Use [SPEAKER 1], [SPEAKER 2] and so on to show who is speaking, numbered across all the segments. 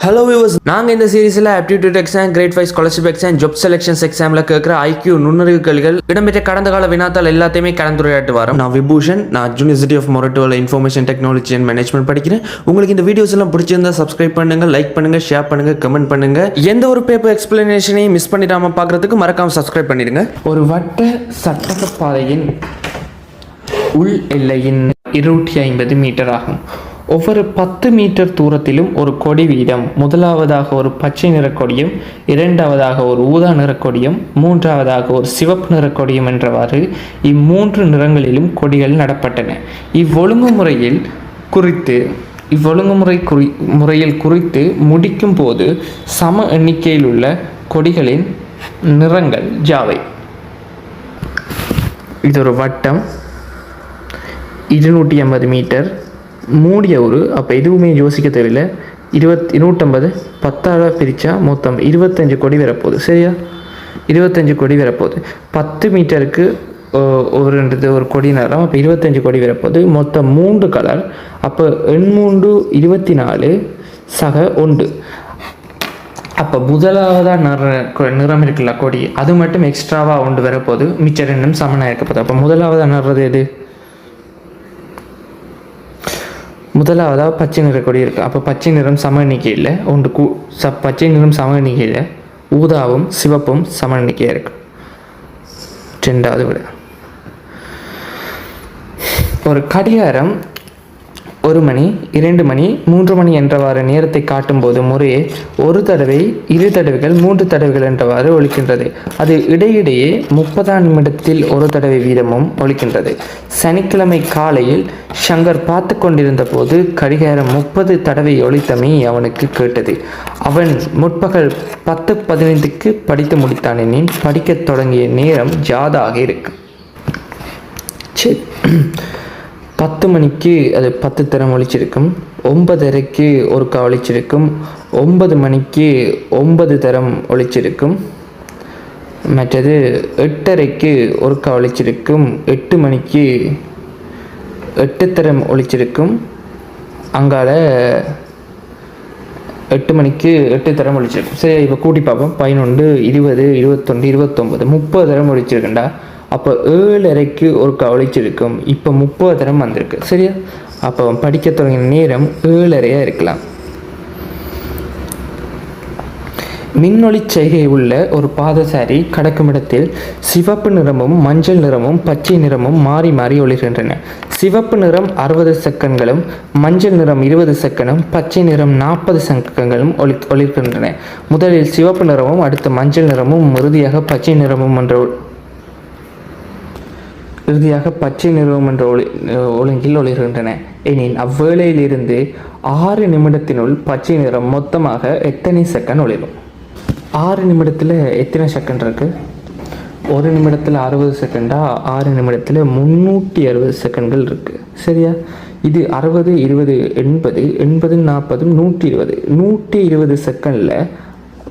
[SPEAKER 1] Hello viewers நாங்கள் இந்த சீரீஸில் aptitude exam grade five scholarship exam job selections எக்ஸாமில் கேட்குற ஐக்யூ நுண்ணறிவு கேள்விகள் இடம்பெற்ற கடந்த கால வினாத்தால் எல்லாத்தையுமே கலந்துரையாட்டு வரோம். நான் விபூஷன். நான் யூனிவர்சிட்டி ஆஃப் மொரட்டோவில் இன்ஃபர்மேஷன் டெக்னாலஜி அண்ட் மேனேஜ்மெண்ட் படிக்கிறேன். உங்களுக்கு இந்த வீடியோஸ் எல்லாம் பிடிச்சிருந்தா சப்ஸ்கிரைப் பண்ணுங்க லைக் பண்ணுங்க ஷேர் பண்ணுங்க கமெண்ட் பண்ணுங்க. எந்த ஒரு பேப்பர் எக்ஸ்பிளனேஷனையும் மிஸ் பண்ணிடாம பார்க்கறதுக்கு மறக்காம சப்ஸ்கிரைப் பண்ணிடுங்க. ஒரு வட்ட சட்டக பாதையின் உள் எல்லையின் இருநூற்றி ஐம்பது மீட்டர் ஆகும். ஒவ்வொரு பத்து மீட்டர் தூரத்திலும் ஒரு கொடி வீதம். முதலாவதாக ஒரு பச்சை நிறக் கொடியும் இரண்டாவதாக ஒரு ஊதா நிறக் கொடியும் மூன்றாவதாக ஒரு சிவப்பு நிறக் கொடியும் என்றவாறு இம்மூன்று நிறங்களிலும் கொடிகள் நடப்பட்டன. இவ்வொழுங்குமுறையில் குறித்து இவ்வொழுங்குமுறை குறி முறையில் குறித்து முடிக்கும் போது சம எண்ணிக்கையில் உள்ள கொடிகளின் நிறங்கள் ஜாவை இது ஒரு வட்டம் இருநூற்றி ஐம்பது மீட்டர் மூடிய ஒரு அப்போ எதுவுமே யோசிக்க தேவையில்லை. இருபத் நூற்றம்பது பத்தால் பிரித்தா மொத்தம் இருபத்தஞ்சு கொடி வரப்போகுது. சரியா? இருபத்தஞ்சு கொடி வரப்போகுது. பத்து மீட்டருக்கு ஓ- ஒரு ரெண்டு ஒரு கொடி நிறம் அப்போ இருபத்தஞ்சு கொடி வரப்போகுது. மொத்தம் மூன்று கலர் அப்போ எண்மூன்று இருபத்தி நாலு சக ஒன்று. அப்போ முதலாவதாக நிற நிறம் இருக்குல்ல கொடி. அது மட்டும் எக்ஸ்ட்ராவாக ஒன்று வரப்போகுது. மிச்சம் ரெண்டும் சமனாக இருக்கப்போகுது. அப்போ முதலாவதாக நடுறது எது? முதலாவதாக பச்சை நிற கொடி இருக்குது அப்போ பச்சை நிறம் சம எண்ணிக்கையில் ஒன்று கூ ச பச்சை நிறம் சம எண்ணிக்கையில் ஊதாவும் சிவப்பும் சம எண்ணிக்கையாக இருக்கு. ரெண்டாவது விட. ஒரு கடிகாரம் ஒரு மணி இரண்டு மணி மூன்று மணி என்றவாறு நேரத்தை காட்டும்போது முறையே ஒரு தடவை இரு தடவைகள் மூன்று தடவைகள் என்றவாறு ஒலிக்கின்றது அது இடையிடையே முப்பதாம் நிமிடத்தில் ஒரு தடவை வீதமும் ஒலிக்கின்றது சனிக்கிழமை காலையில் ஷங்கர் பார்த்து கொண்டிருந்த போது கடிகாரம் முப்பது தடவை ஒலித்தமை அவனுக்கு கேட்டது. அவன் முற்பகல் பத்து பதினைந்துக்கு படித்து முடித்தானெனின் படிக்கத் தொடங்கிய நேரம் ஜாதாக இருக்கு. சரி பத்து மணிக்கு அது பத்து தரம் ஒழிச்சிருக்கும் ஒன்பதரைக்கு ஒருக்கா ஒழிச்சிருக்கும் ஒன்பது மணிக்கு ஒன்பது தரம் ஒழிச்சிருக்கும் மற்றது எட்டரைக்கு ஒருக்கா ஒழிச்சிருக்கும் எட்டு மணிக்கு எட்டு தரம் ஒழிச்சிருக்கும் அங்கால எட்டு மணிக்கு எட்டு தரம் ஒழிச்சிருக்கும் சரி இப்போ கூட்டி பார்ப்போம். பதினொன்று இருபது இருபத்தொன்று இருபத்தொம்பது முப்பது தரம் ஒழிச்சிருக்குண்டா அப்போ ஏழரைக்கு ஒரு கவலைச்சிருக்கும் இப்போ முப்பது தரம் வந்திருக்கு. சரியா? அப்போ படிக்க தொடங்கின நேரம் ஏழரையாக இருக்கலாம். மின்னொளி செய்கை உள்ள ஒரு பாதசாரி கடக்கும் இடத்தில் சிவப்பு நிறமும் மஞ்சள் நிறமும் பச்சை நிறமும் மாறி மாறி ஒளிர்கின்றன. சிவப்பு நிறம் அறுபது செகண்ட்களும் மஞ்சள் நிறம் இருபது செகண்டும் பச்சை நிறம் நாற்பது செகண்ட்களும் ஒளி ஒளிர்கின்றன. முதலில் சிவப்பு நிறமும் அடுத்து மஞ்சள் நிறமும் இறுதியாக பச்சை நிறமும் என்ற இறுதியாக பச்சை நிறுவம் என்ற ஒளி ஒழுங்கில் ஒளிர்கின்றன. எனின் அவ்வேளையிலிருந்து ஆறு நிமிடத்தினுள் பச்சை நிறம் மொத்தமாக எத்தனை செகண்ட் ஒளிரும்? ஆறு நிமிடத்தில் எத்தனை செகண்ட் இருக்கு? ஒரு நிமிடத்தில் அறுபது செகண்டா ஆறு நிமிடத்தில் முந்நூற்றி அறுபது செகண்ட்கள் இருக்கு. சரியா? இது அறுபது இருபது எண்பது எண்பது நாற்பது நூற்றி இருபது. நூற்றி இருபது செகண்டில்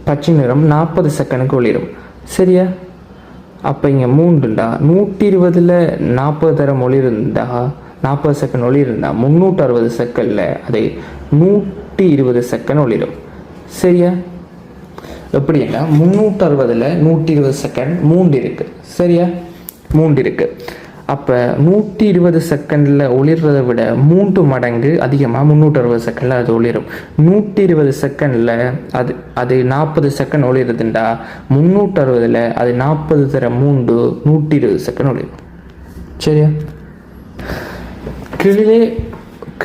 [SPEAKER 1] பச்சை நிறம் நாற்பது செகண்டுக்கு ஒளிரும். சரியா? அப்போ இங்கே மூன்றுண்டா? நூற்றி இருபதில் நாற்பது தரம் ஒளி இருந்தா நாற்பது செகண்ட் ஒளி இருந்தால் முந்நூற்றி அறுபது செகண்டில் அதை நூற்றி இருபது செகண்ட் ஒளிரும். சரியா? எப்படின்னா முந்நூற்றி அறுபதில் நூற்றி இருபது செகண்ட் மூன்று இருக்குது சரியா? மூன்று இருக்குது அப்போ நூற்றி இருபது செகண்டில் ஒளிர்றதை விட மூன்று மடங்கு அதிகமாக முந்நூற்றி அறுபது செகண்டில் அது ஒளிரும். நூற்றி இருபது செகண்டில் அது அது நாற்பது செகண்ட் ஒளிருதுண்டா? முந்நூற்றி அறுபதில் அது நாற்பது தர மூன்று நூற்றி இருபது செகண்ட் ஒளிரும். சரியா? கீழே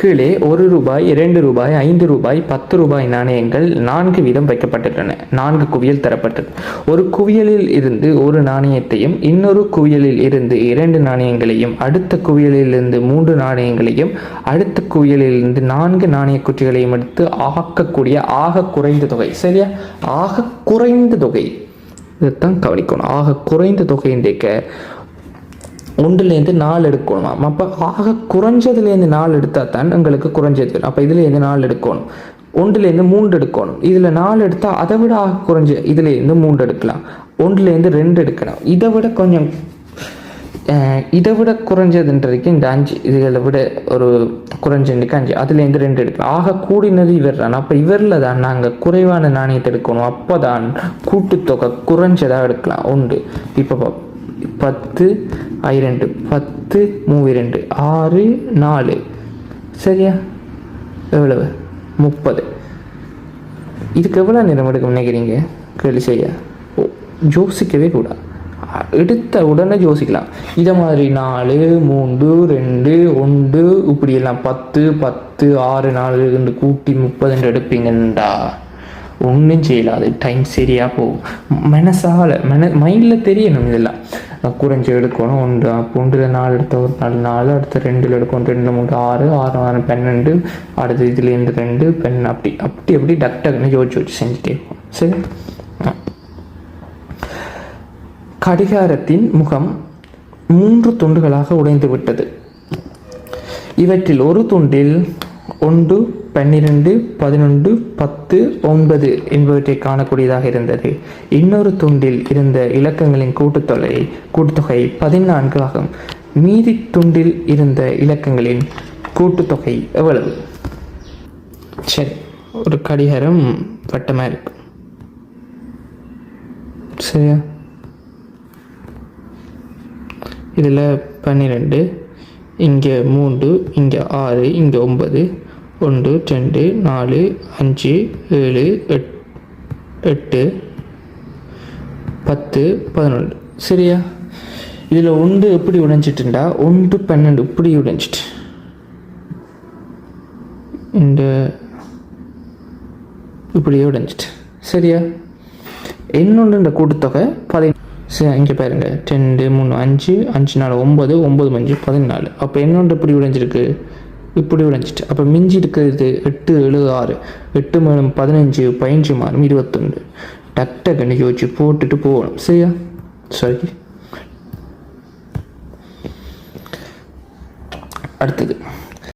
[SPEAKER 1] கீழே ஒரு ரூபாய் இரண்டு ரூபாய் ஐந்து ரூபாய் பத்து ரூபாய் நாணயங்கள் நான்கு வீதம் வைக்கப்பட்டுள்ளன நான்கு குவியல் தரப்பட்டது. ஒரு குவியலில் இருந்து ஒரு நாணயத்தையும் இன்னொரு குவியலில் இருந்து இரண்டு நாணயங்களையும் அடுத்த குவியலில் இருந்து மூன்று நாணயங்களையும் அடுத்த குவியலில் இருந்து நான்கு நாணய குற்றிகளையும் எடுத்து ஆக்கக்கூடிய ஆக குறைந்த தொகை. சரியா? ஆக குறைந்த தொகை. இதைத்தான் கவனிக்கணும். ஆக குறைந்த தொகைன்றக்க ஒன்றுலேருந்து நாலு எடுக்கணுமாம். அப்போ ஆக குறைஞ்சதுலேருந்து நாலு எடுத்தால் தான் உங்களுக்கு குறைஞ்சது. வரும் அப்போ இதுலேருந்து நாலு எடுக்கணும். ஒன்றுலேருந்து மூன்று எடுக்கணும். இதில் நாலு எடுத்தால் அதை விட ஆக குறைஞ்ச இதுலேருந்து மூன்று எடுக்கலாம். ஒன்றுலேருந்து ரெண்டு எடுக்கலாம். இதை விட கொஞ்சம் இதை விட குறைஞ்சதுன்றதுக்கு இந்த அஞ்சு இதுகளை விட ஒரு குறைஞ்சதுக்கு அஞ்சு அதுலேருந்து ரெண்டு எடுக்கலாம். ஆக கூடினது இவர் தான் அப்போ இவரில் தான் நாங்கள் குறைவான நாணயத்தை எடுக்கணும். அப்போ தான் கூட்டுத்தொகை குறைஞ்சதாக எடுக்கலாம். உண்டு இப்போ பத்து ஐ ரெண்டு பத்து மூவி ரெண்டு ஆறு நாலு. சரியா? எவ்வளவு? முப்பது. இதுக்கு எவ்வளோ நேரம் எடுக்கும் நினைக்கிறீங்க? கேள்வி செய்ய ஓ, யோசிக்கவே கூடாது எடுத்த உடனே யோசிக்கலாம். இதை மாதிரி நாலு மூன்று ரெண்டு ஒன்று இப்படி எல்லாம் பத்து பத்து ஆறு நாலு ரெண்டு கூட்டி முப்பதுன்னு எடுப்பீங்கண்டா. ஒன்றும் செய்யலாது. டைம் சரியாக போகும். மனசால மன மைண்டில் தெரியணும் இதெல்லாம். குறைஞ்சி எடுக்கணும். ஒன்று அப்போ ஒன்றில் நாலு எடுத்த ஒரு நாலு நாலு அடுத்த ரெண்டில் எடுக்கணும் ரெண்டு மூணு ஆறு ஆறு ஆறு பன்னெண்டு அடுத்து இதுலேருந்து ரெண்டு பெண் அப்படி அப்படி அப்படி டக் டக்குன்னு யோசிச்சு வச்சு செஞ்சுட்டே இருக்கும். சரி? கடிகாரத்தின் முகம் மூன்று துண்டுகளாக உடைந்து விட்டது. இவற்றில் ஒரு துண்டில் ஒன்று பன்னிரெண்டு பதினொன்று பத்து ஒன்பது என்பவற்றை காணக்கூடியதாக இருந்தது. இன்னொரு துண்டில் இருந்த இலக்கங்களின் கூட்டுத்தொகை கூட்டுத்தொகை பதினான்கு ஆகும். மீதி துண்டில் இருந்த இலக்கங்களின் கூட்டுத்தொகை எவ்வளவு? சரி ஒரு கடிகாரம் வட்டமாக இருக்கு. சரியா? இதில் பன்னிரெண்டு இங்கே மூன்று இங்கே ஆறு இங்கே ஒன்பது ஒன்று ரெண்டு நாலு அஞ்சு ஏழு எட் எட்டு பத்து பதினொன்று. சரியா? இதில் ஒன்று எப்படி உடைஞ்சிட்டுண்டா? ஒன்று பன்னெண்டு இப்படி உடைஞ்சிட்டு. இந்த இப்படியே உடைஞ்சிட்டு. சரியா? இன்னொன்று இந்த கூட்டுத்தொகை பதி சரி இங்கே பாருங்க. ரெண்டு மூணு அஞ்சு அஞ்சு நாலு ஒம்பது ஒம்பது அஞ்சு பதினாலு. அப்போ இன்னொன்று இப்படி உடைஞ்சிருக்கு? இப்படி விளைஞ்சிட்டு அப்போ மிஞ்சி இருக்கிறது எட்டு ஏழு ஆறு. எட்டு மேலும் பதினஞ்சு பதினஞ்சு மாறும் இருபத்தொன்று. டக் டக்குன்னு யோசிச்சு போட்டுட்டு போகணும். சரியா? சரி அடுத்தது.